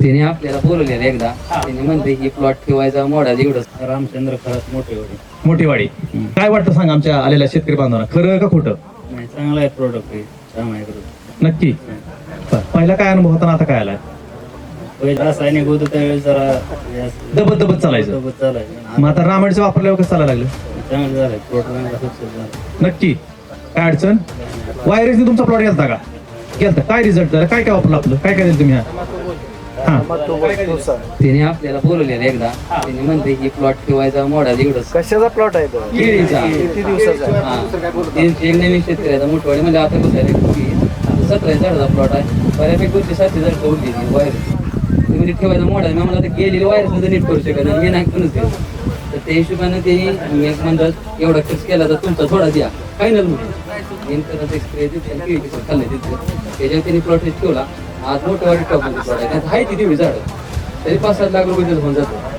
त्याने आपल्याला बोलवलेलं एकदा. त्याने म्हणते की प्लॉट ठेवायचा मोडा एवढं रामचंद्र खरंच मोठे एवढे मोठीवाडी. काय वाटतं सांग आमच्या आलेल्या शेतकरी बांधवांना? खरं का खोटं? नाही चांगला आहे प्रोडक्ट आहे. छान आहे product. नक्की? बरं. पहिला काय अनुभव होता आणि आता काय आलाय? पहिले रासायनिक होतं त्यावेळेस जरा दबत दबत चालायचं. सोबत चालायचं. मग आता रामायणचं वापरल्यावर कसं चालायला लागलं? चांगलं सक्सेस झाला नक्की? काय अडचण? वायरसने तुमचा प्लॉट गेलता का? गेलता. काय रिझल्ट झाला? काय काय वापरलं आपलं? काय काय दिलं तुम्ही हा? त्याने आपल्याला बोलवलेलं एकदा. त्याने म्हणते की प्लॉट ठेवायचा मोडा एवढं कशाचा प्लॉट आहे तो? केळीचा किती दिवसाचा आहे? एक नवीन शेतकऱ्याचा मोठवाडी. म्हणजे आता कसं आहे सतरा झाडाचा प्लॉट आहे. बऱ्यापैकी दोनशे सातशे झाड उरली वायरस तुम्ही नीट ठेवायचा मोठा मी मला गेलेली वायरसमध्ये नीट करू शकत नाही. नाही करूच देऊ तर त्या हिशोबानं ते एक म्हणतात एवढा खर्च केला तर तुमचा थोडा द्या. फायनल म्हणून नेमकं एक स्प्रे देते केळीचं खाल्लं तिथे. त्याच्यावर त्यांनी प्लॉट ठेवला. आज मोठं वाटी टाकून आहे तिथे आहे ती तरी पाच सात लाख रुपये त्याचं होऊन जातो.